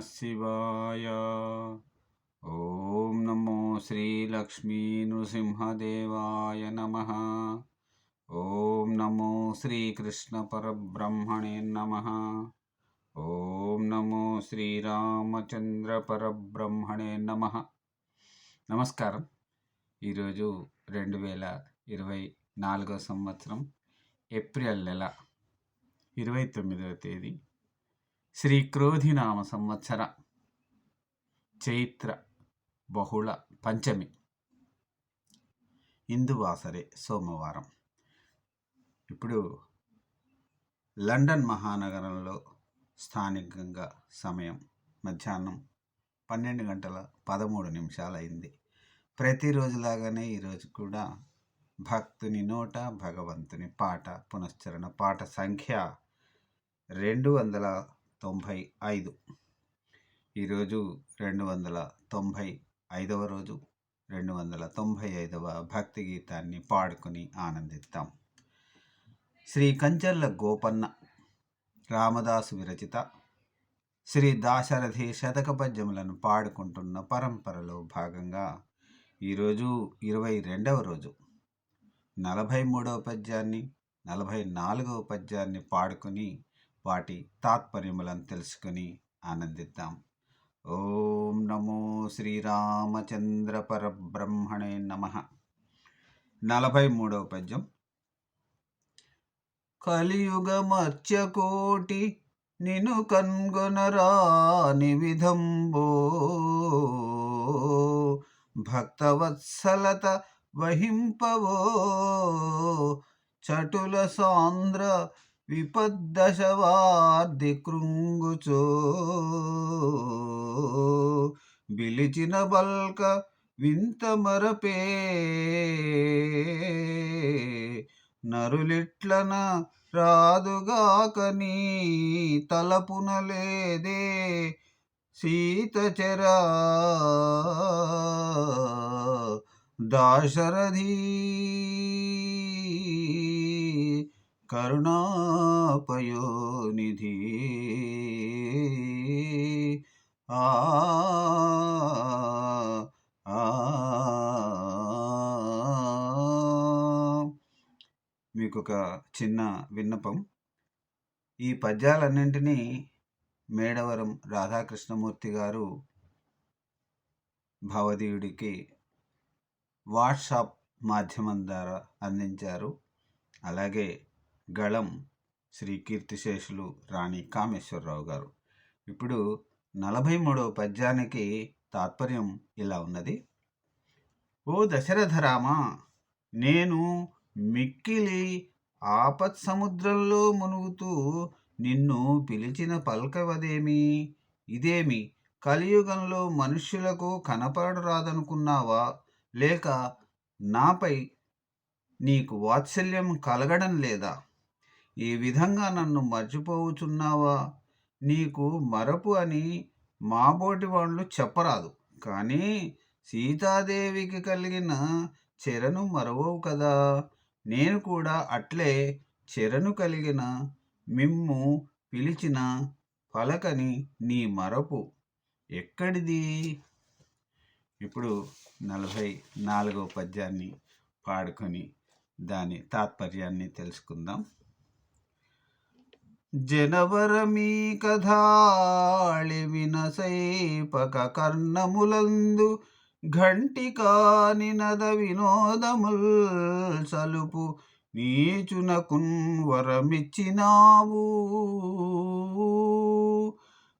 శివాయ ఓం నమో శ్రీలక్ష్మీ నృసింహదేవాయ నమ ఓం నమో శ్రీకృష్ణ పరబ్రహ్మణే నమ ఓం నమో శ్రీరామచంద్ర పరబ్రహ్మణే నమ నమస్కారం ఈరోజు రెండు వేల ఇరవై నాలుగో సంవత్సరం ఏప్రిల్ నెల ఇరవై తొమ్మిదవ తేదీ. శ్రీ క్రోధినామ సంవత్సర. చైత్ర బహుళ పంచమి. ఇందువాసరే సోమవారం. ఇప్పుడు లండన్ మహానగరంలో స్థానికంగా సమయం మధ్యాహ్నం పన్నెండు గంటల పదమూడు నిమిషాలైంది. ప్రతిరోజులాగానే ఈరోజు కూడా భక్తుని నోట భగవంతుని పాట పునశ్చరణ పాట సంఖ్య రెండు వందల తొంభై ఐదు. ఈరోజు రెండు వందల తొంభై ఐదవ రోజు రెండు వందల తొంభై ఐదవ భక్తి గీతాన్ని పాడుకుని ఆనందిద్దాం. శ్రీ కంచర్ల గోపన్న రామదాసు విరచిత శ్రీ దాశరథి శతక పద్యములను పాడుకుంటున్న పరంపరలో భాగంగా ఈరోజు ఇరవై రెండవ రోజు నలభై మూడవ పద్యాన్ని నలభై నాలుగవ పద్యాన్ని పాడుకుని వాటి తాత్పర్యములను తెలుసుకుని ఆనందిద్దాం. ఓం నమో శ్రీరామచంద్ర పరబ్రహ్మణే నమ. నలభై మూడవ పద్యం. కలియుగ మత్స్యకోటి నిను కన్గొనరాని విధంబో భక్తవత్సలత వహింపవో. చటుల సాంద్ర విపద్దశవార్ధి కృంగుచో బిలిచిన బల్క వింత మరపే నరులిట్లన రాదుగాకని తలపున లేదే సీతచరా దాశరథీ కరుణాపయోనిధి. ఆ మీకు ఒక చిన్న విన్నపం. ఈ పద్యాలన్నింటినీ మేడవరం రాధాకృష్ణమూర్తి గారు భవదీయుడికి వాట్సాప్ మాధ్యమం ద్వారా అందించారు. అలాగే గళం శ్రీ కీర్తిశేషులు రాణి కామేశ్వరరావు గారు. ఇప్పుడు నలభై మూడవ పద్యానికి తాత్పర్యం ఇలా ఉన్నది. ఓ దశరథరామ నేను మిక్కిలి ఆపత్ సముద్రంలో మునుగుతూ నిన్ను పిలిచిన పల్కవదేమి? ఇదేమి? కలియుగంలో మనుష్యులకు కనపడరాదనుకున్నావా లేక నాపై నీకు వాత్సల్యం కలగడం లేదా? ఈ విధంగా నన్ను మర్చిపోవుచున్నావా? నీకు మరపు అని మాబోటి వాళ్ళు చెప్పరాదు. కానీ సీతాదేవికి కలిగిన చెరను మరవవు కదా. నేను కూడా అట్లే చెరను కలిగిన మిమ్ము పిలిచిన పలకని నీ మరపు ఎక్కడిది? ఇప్పుడు నలభై నాలుగవ పద్యాన్ని పాడుకొని దాని తాత్పర్యాన్ని తెలుసుకుందాం. జనవరమీ కథాళి వినసైపక కర్ణములందు ఘంటికాని నద వినోదముల్ సలుపు నీచునకున్ వరమిచ్చినావు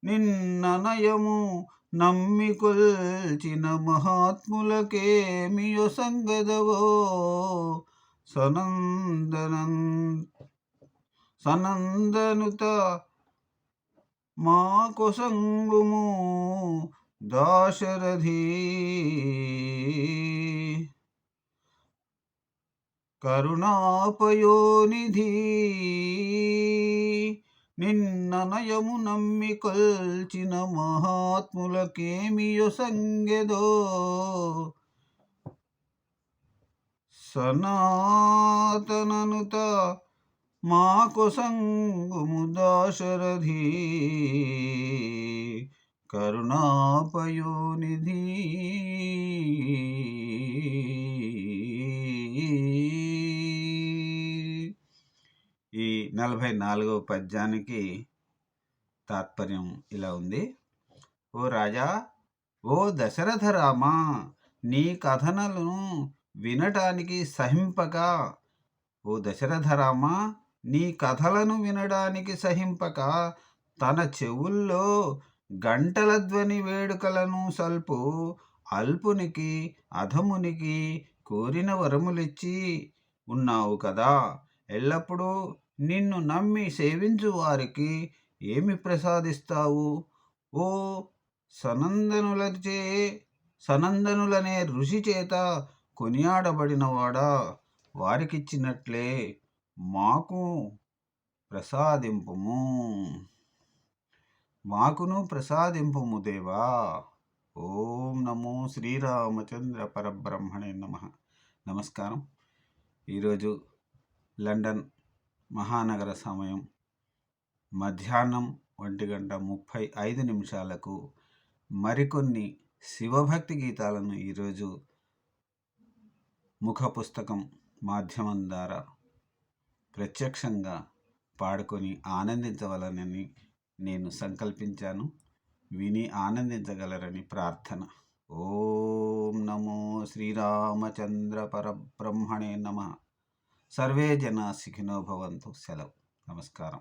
నిన్ననయము నమ్మికొల్చిన మహాత్ములకేమియో సంగదవో సనందనంత సనందనుత మా కొసంగుము దాశరథి. కరుణాపయోనిధి నిన్ననయము నమ్మి కొల్చిన మహాత్ములకేమియో సంగెదో సనాతననుత మాకు సంగుము దాశరథి. కరుణాపయోనిధి. ఈ నలభై నాలుగవ పద్యానికి తాత్పర్యం ఇలా ఉంది. ఓ రాజా ఓ దశరథ రామ నీ కథనలను వినటానికి సహింపక. ఓ దశరథ రామ నీ కథలను వినడానికి సహింపక తన చెవుల్లో గంటల ధ్వని వేడుకలను సల్పు అల్పునికి అధమునికి కోరిన వరములిచ్చి ఉన్నావు కదా. ఎల్లప్పుడూ నిన్ను నమ్మి సేవించు వారికి ఏమి ప్రసాదిస్తావు? ఓ సనందనులచే సనందనులనే ఋషి చేత కొనియాడబడినవాడా? వారికిచ్చినట్లే. మాకు ప్రసాదింపుము. మాకును ప్రసాదింపుము దేవా. ఓం నమో శ్రీరామచంద్ర పరబ్రహ్మణే నమ. నమస్కారం. ఈరోజు లండన్ మహానగర సమయం. మధ్యాహ్నం ఒంటి గంట ముప్పై ఐదు నిమిషాలకు మరికొన్ని శివభక్తి గీతాలను ఈరోజు ముఖ పుస్తకం మాధ్యమం ద్వారా ప్రత్యక్షంగా పాడుకొని ఆనందించవలనని నేను సంకల్పించాను. విని ఆనందించగలరని ప్రార్థన. ఓం నమో శ్రీరామచంద్ర పరబ్రహ్మణే నమ. సర్వే జనా సుఖినో భవంతు. సెలవు. నమస్కారం.